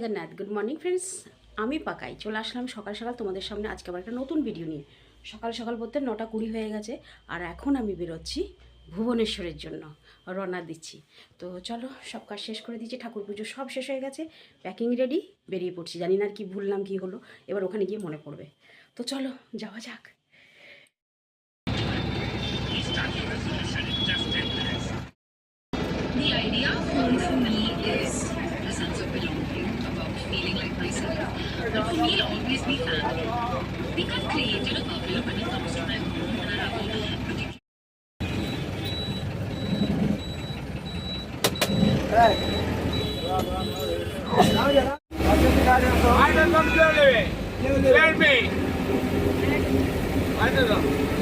Jagannath good morning friends আমি পাকাই। চলে আসলাম সকাল সকাল তোমাদের সামনে আজকে আবার একটা নতুন ভিডিও নিয়ে। সকাল সকাল বলতে নটা কুড়ি হয়ে গেছে, আর এখন আমি বেরোচ্ছি ভুবনেশ্বরের জন্য, রওনা দিচ্ছি। তো চলো, সব কাজ শেষ করে দিচ্ছি ঠাকুর পুজো সব শেষ হয়ে গেছে প্যাকিং রেডি বেরিয়ে পড়ছি। জানি না আর কি ভুললাম, কি হলো, এবার ওখানে গিয়ে মনে পড়বে। তো চলো, যাওয়া যাক। The idea for me is for me, always be family. I've created a when it comes to my home, and I I don't know. Tell me. I don't know.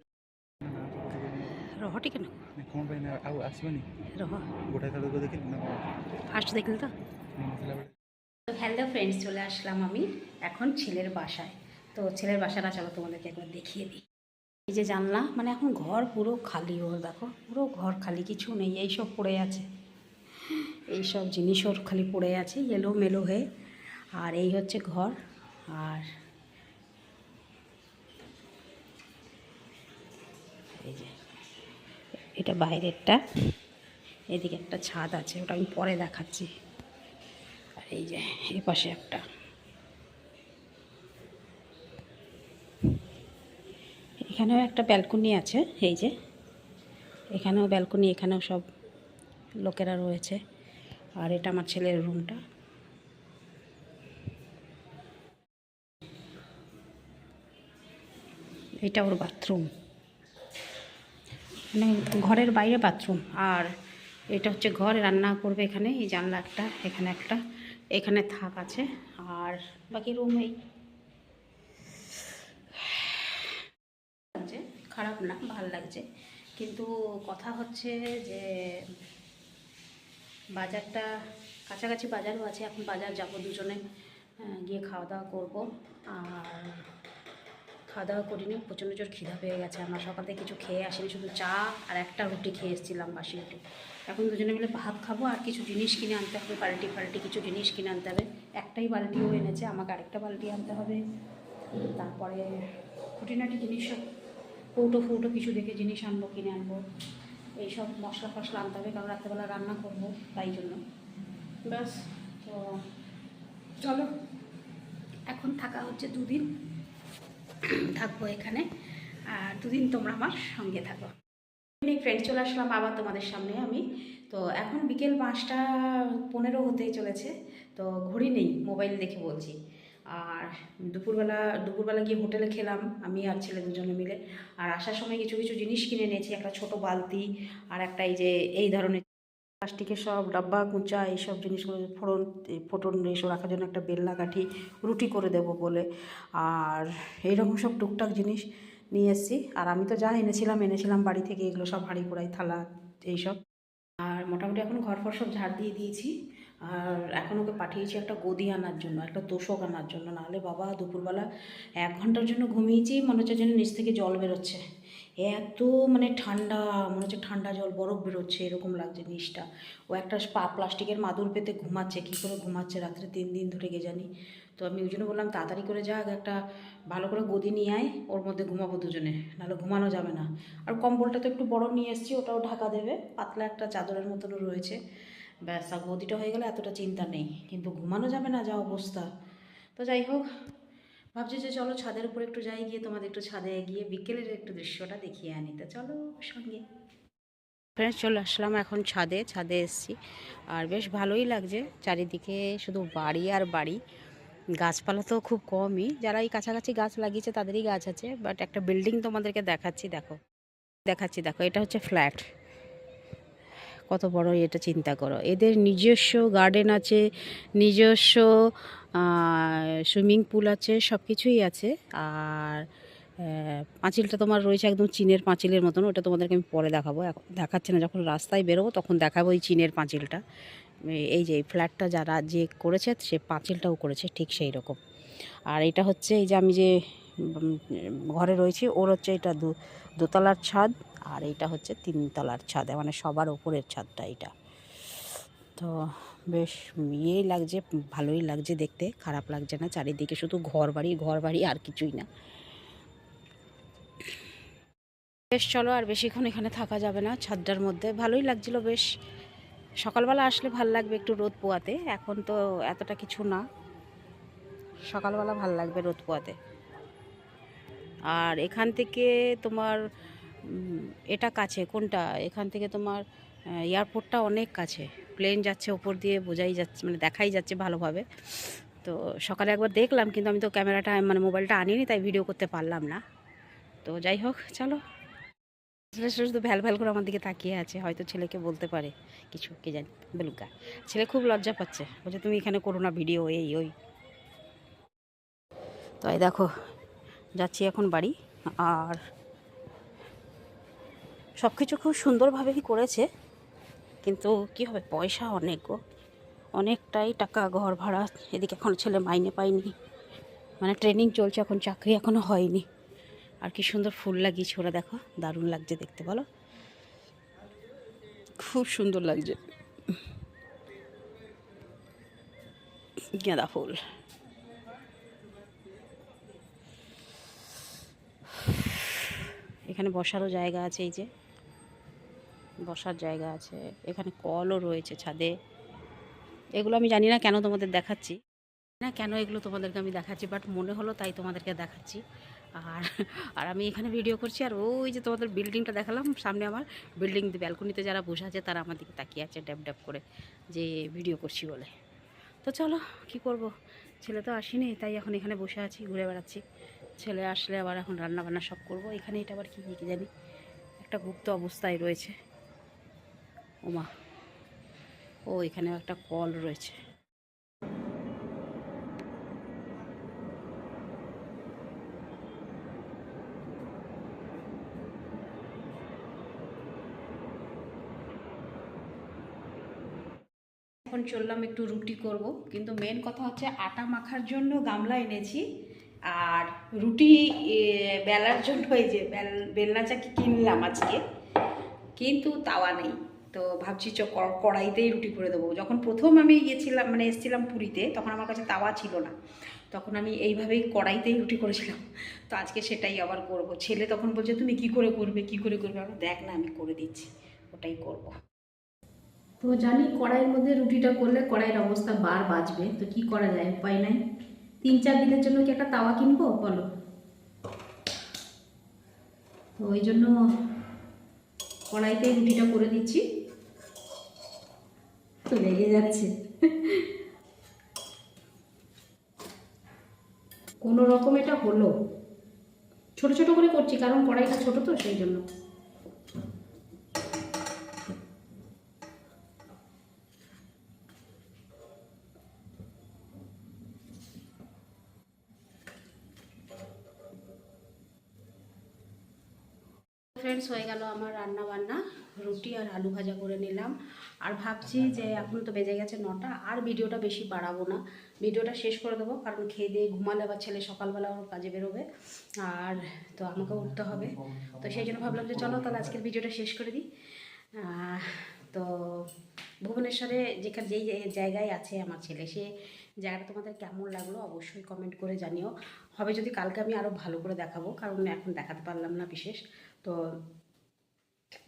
ରହ ଟିକେ ନା କ'ଣ ପାଇଁ ନା ଆଉ ଆସିବନି ରହ ଗୋଟାଏ ତଳକୁ ଦେଖିଲି ନା ফার্স্ট দেখলি তো ନଥିଲା ବେଳେ তো হ্যালো ফ্রেন্ডস চলে আসলাম আমি এখন ছেলের বাসায় তো ছেলের বাসাটা চলো তোমাদেরকে একবার দেখিয়ে দিই এই যে জানলা মানে এখন ঘর পুরো খালি ওর দেখো পুরো ঘর খালি কিছু নেই এইসব পড়ে আছে এইসব জিনিস ওর খালি পড়ে আছে এলো মেলো হয়ে আর এই হচ্ছে ঘর আর এই যে এটা বাইরেরটা। এদিকে একটা ছাদ আছে, ওটা আমি পরে দেখাচ্ছি। আর এই যে এই পাশে একটা। এখানেও একটা ব্যালকনি আছে, এই যে। এখানেও ব্যালকনি, এখানেও সব লোকেরা রয়েছে। আর এটা আমার ছেলের রুমটা। এটা ওর বাথরুম। মানে ঘরের বাইরে বাথরুম আর এটা হচ্ছে ঘর, রান্না করবে এখানে, এই জানলা একটা, এখানে একটা, এখানে থাক আছে, আর বাকি রুম এই। খারাপ না, ভালো লাগছে, কিন্তু কথা হচ্ছে যে বাজারটা, কাছাকাছি বাজারও আছে, এখন বাজার যাব দুজনে গিয়ে খাওয়া দাওয়া করব, আর খাওয়া দাওয়া করিনি প্রচণ্ড জোর খিদা পেয়ে গেছে। আমার সকাল থেকে কিছু খেয়ে আসিনি শুধু চা আর একটা রুটি খেয়ে এসেছিলাম বাসি রুটি। এখন দুজনে মিলে ভাত খাব আর কিছু জিনিস কিনে আনতে হবে বালতি ফাল্টি কিছু জিনিস কিনে আনতে হবে। একটাই বালতিও এনেছে আমাকে আরেকটা বালতি আনতে হবে। তারপরে খুঁটিনাটি জিনিস সব কৌটো ফৌটো কিছু দেখে জিনিস আনব কিনে আনব। এইসব মশলা ফসলা আনতে হবে কারণ রাত্রেবেলা রান্না করব তাই জন্য। ব্যাস। তো চলো এখন থাকা হচ্ছে দুদিন। থাকব এখানে। আর দুদিন তোমরা আমার সঙ্গে থাকো। আমি ফ্রেন্ড চলে আসলাম আবার তোমাদের সামনে আমি। তো এখন বিকেল পাঁচটা পনেরো হতেই চলেছে। তো ঘড়ি নেই, মোবাইল দেখে বলছি। আর দুপুরবেলা দুপুরবেলা গিয়ে হোটেলে খেলাম, আমি আর ছেলে দুজনে মিলে। আর আসার সময় কিছু কিছু জিনিস কিনে নিয়েছি একটা ছোট বালতি আর একটা এই যে, এই ধরনের প্লাস্টিকের সব ডাব্বা, কুঁচা এইসব জিনিসগুলো ফোড়ন ফোটন এইসব রাখার জন্য একটা বেল্লা কাঠি রুটি করে দেব বলে। আর এইরকম সব টুকটাক জিনিস নিয়ে এসেছি। আর আমি তো যা এনেছিলাম এনেছিলাম বাড়ি থেকে, এগুলো সব হাঁড়ি কড়াই, থালা, এইসব। আর মোটামুটি এখন ঘর ফর সব ঝাড় দিয়ে দিয়েছি। আর এখন ওকে পাঠিয়েছি একটা গদি আনার জন্য, একটা তোষক আনার জন্য। নাহলে বাবা দুপুরবেলা এক ঘণ্টার জন্য ঘুমিয়েছি মনে হচ্ছে যেন নিচ থেকে জল বেরোচ্ছে। এত মানে ঠান্ডা, মনে হচ্ছে ঠান্ডা জল, বরফ বেরোচ্ছে, এরকম লাগছে নিচটা ও একটা প্লাস্টিকের মাদুর পেতে ঘুমাচ্ছে, কী করে ঘুমাচ্ছে রাত্রে তিন দিন ধরে গে জানি। তো আমি ওই জন্য বললাম, তাড়াতাড়ি করে যাক, একটা ভালো করে গদি নিয়ে আয়, ওর মধ্যে ঘুমাবো দুজনে, নাহলে ঘুমানো যাবে না। আর কম্বলটা তো একটু বড় নিয়ে এসেছি, ওটাও ঢাকা দেবে, পাতলা একটা চাদরের মতনও রয়েছে। ব্যাস গদিটা হয়ে গেলে এতটা চিন্তা নেই, কিন্তু ঘুমানো যাবে না যা অবস্থা। তো যাই হোক ভাবছি যে চলো ছাদের উপর একটু যাই, গিয়ে তোমাদের একটু ছাদে গিয়ে বিকেলের একটু দৃশ্যটা দেখিয়ে আনি। তো চলো সঙ্গে। ফ্রেন্ডস চলে আসলাম এখন ছাদে ছাদে এসেছি। আর বেশ ভালোই লাগছে, চারিদিকে শুধু বাড়ি আর বাড়ি। গাছপালা তো খুব কমই, যারা এই কাছাকাছি গাছ লাগিয়েছে তাদেরই গাছ আছে বাট একটা বিল্ডিং তোমাদেরকে দেখাচ্ছি, দেখো। দেখাচ্ছি, দেখো, এটা হচ্ছে ফ্ল্যাট কত বড়, এটা চিন্তা করো। এদের নিজস্ব গার্ডেন আছে, নিজস্ব সুইমিং পুল আছে সব কিছুই আছে। আর পাঁচিলটা তোমার রয়েছে একদম চীনের পাঁচিলের মতন, ওটা তোমাদেরকে আমি পরে দেখাবো। এখন দেখাচ্ছে না, যখন রাস্তায় বেরোবো তখন দেখাবো এই চীনের পাঁচিলটা। এই- যে এই ফ্ল্যাটটা যারা যে করেছে, সে পাঁচিলটাও করেছে, ঠিক সেই রকম। আর এটা হচ্ছে এই যে আমি যে ঘরে রয়েছি, ওর হচ্ছে এটা দু, দোতলার ছাদ, আর এইটা হচ্ছে তিনতলার ছাদ মানে সবার ওপরের ছাদটা এটা তো বেশ ইয়েই লাগছে, ভালোই লাগছে দেখতে, খারাপ লাগছে না চারিদিকে, শুধু ঘর বাড়ি ঘর বাড়ি আর কিছুই না। বেশ, চলো আর বেশিক্ষণ এখানে থাকা যাবে না ছাদটার মধ্যে। ভালোই লাগছিল বেশ। সকালবেলা আসলে ভালো লাগবে একটু রোদ পোয়াতে, এখন তো এতটা কিছু না। সকালবেলা ভালো লাগবে রোদ পোয়াতে। আর এখান থেকে তোমার এটা কাছে, কোনটা? এখান থেকে তোমার এয়ারপোর্টটা অনেক কাছে। প্লেন যাচ্ছে ওপর দিয়ে বোঝাই যাচ্ছে মানে দেখাই যাচ্ছে ভালোভাবে। তো সকালে একবার দেখলাম, কিন্তু আমি তো ক্যামেরাটা মানে মোবাইলটা আনিনি, তাই ভিডিও করতে পারলাম না। তো যাই হোক, চলো। শুধু ভ্যাল ভ্যাল করে আমার দিকে তাকিয়ে আছে, হয়তো ছেলেকে বলতে পারে কিছু, কে জানি বেলুকা ছেলে খুব লজ্জা পাচ্ছে, বলছে, তুমি এখানে করো না ভিডিও এই, ওই। তো এই দেখো, যাচ্ছি এখন বাড়ি, আর সব কিছু খুব সুন্দরভাবেই করেছে। কিন্তু কি হবে? পয়সা অনেক গো। অনেকটাই টাকা ঘর ভাড়া। এদিকে এখন ছেলে মাইনে পায়নি। মানে ট্রেনিং চলছে এখন, চাকরি এখনও হয়নি। আর কি সুন্দর ফুল লাগিয়েছে ওরা, দেখো। দারুণ লাগছে দেখতে, বলো। খুব সুন্দর লাগছে। গাঁদা ফুল। এখানে বসারও জায়গা আছে, এই যে। বসার জায়গা আছে, এখানে কলও রয়েছে ছাদে। এগুলো আমি জানি না কেন তোমাদের দেখাচ্ছি। না কেন এগুলো তোমাদেরকে আমি দেখাচ্ছি বাট মনে হলো তাই তোমাদেরকে দেখাচ্ছি। আর আর আমি এখানে ভিডিও করছি, আর ওই যে তোমাদের বিল্ডিংটা দেখালাম সামনে আমার বিল্ডিং ব্যালকনিতে যারা বসে আছে তারা আমার দিকে তাকিয়ে আছে ড্যাব ড্যাব করে যে ভিডিও করছি বলে। তো চলো, কি করব? ছেলে তো আসেনি, তাই এখন এখানে বসে আছি, ঘুরে বেড়াচ্ছি। ছেলে আসলে আবার এখন রান্না বান্না সব করব। এখানে এটা আবার কী কী জানি? একটা গুপ্ত অবস্থায় রয়েছে। ওমা। ও, এখানেও একটা কল রয়েছে। এখন চললাম একটু রুটি করব, কিন্তু মেন কথা হচ্ছে আটা মাখার জন্য গামলা এনেছি, আর রুটি বেলার জন্য এই যে বেল- বেলনা চাকি কিনলাম আজকে, কিন্তু তাওয়া নেই। তো ভাবছি চ কড়াইতেই রুটি করে দেবো। যখন প্রথম আমি গিয়েছিলাম মানে এসেছিলাম পুরীতে, তখন আমার কাছে তাওয়া ছিল না। তখন আমি এইভাবেই কড়াইতেই রুটি করেছিলাম। তো আজকে সেটাই আবার করব। ছেলে তখন বলছে, তুমি কি করে করবে, কি করে করবে? আমি দেখ না, আমি করে দিচ্ছি, ওটাই করব। তো জানি কড়াইয়ের মধ্যে রুটিটা করলে কড়াইয়ের অবস্থা বার বাঁচবে তো কি করা যায়? উপায় নাই। তিন চার দিনের জন্য কি একটা তাওয়া কিনবো? বলো। তো ওই জন্য কড়াইতে রুটিটা করে দিচ্ছি। তো লেগে যাচ্ছে। কোনো রকম এটা হলো। ছোট ছোট করে করছি, কারণ কড়াইটা ছোট তো সেই জন্য। ফ্রেন্ডস হয়ে গেল আমার রান্না বান্না রুটি আর আলু ভাজা করে নিলাম। আর ভাবছি যে এখন তো বেজে গেছে নটা, আর ভিডিওটা বেশি বাড়াবো না। ভিডিওটা শেষ করে দেবো, কারণ খেয়ে দিয়ে ঘুমালে আবার ছেলে সকালবেলা ওর কাজে বেরোবে, আর তো আমাকেও উঠতে হবে। তো সেই জন্য ভাবলাম যে চলো তাহলে আজকের ভিডিওটা শেষ করে দিই। তো ভুবনেশ্বরে যেখানে যেই জায়গায় আছে আমার ছেলে, সে জায়গাটা তোমাদের কেমন লাগল অবশ্যই কমেন্ট করে জানিও। হবে যদি কালকে আমি আরও ভালো করে দেখাবো, কারণ এখন দেখাতে পারলাম না বিশেষ। তো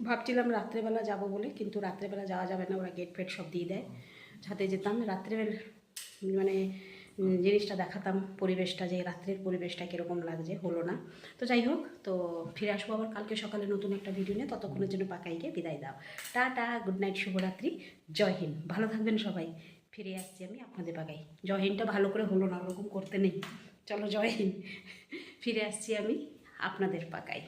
ভাবছিলাম রাত্রেবেলা যাব বলে, কিন্তু রাত্রেবেলা যাওয়া যাবে না, ওরা গেট ফেট সব দিয়ে দেয়। সাথে যেতাম, রাত্রেবেলা মানে জিনিসটা দেখাতাম, পরিবেশটা, যে রাত্রের পরিবেশটা কীরকম লাগছে, হলো না। তো যাই হোক, তো ফিরে আসব আবার কালকে সকালে নতুন একটা ভিডিও নিয়ে। ততক্ষণের জন্য পাকাইকে বিদায় দাও। টাটা গুড নাইট শুভরাত্রি, জয় হিন্দ। ভালো থাকবেন সবাই। ফিরে আসছি আমি আপনাদের পাকাই। জয় হিন্দটা ভালো করে হলো না, ওরকম করতে নেই। চলো জয় হিন্দ। ফিরে আসছি আমি আপনাদের পাকায়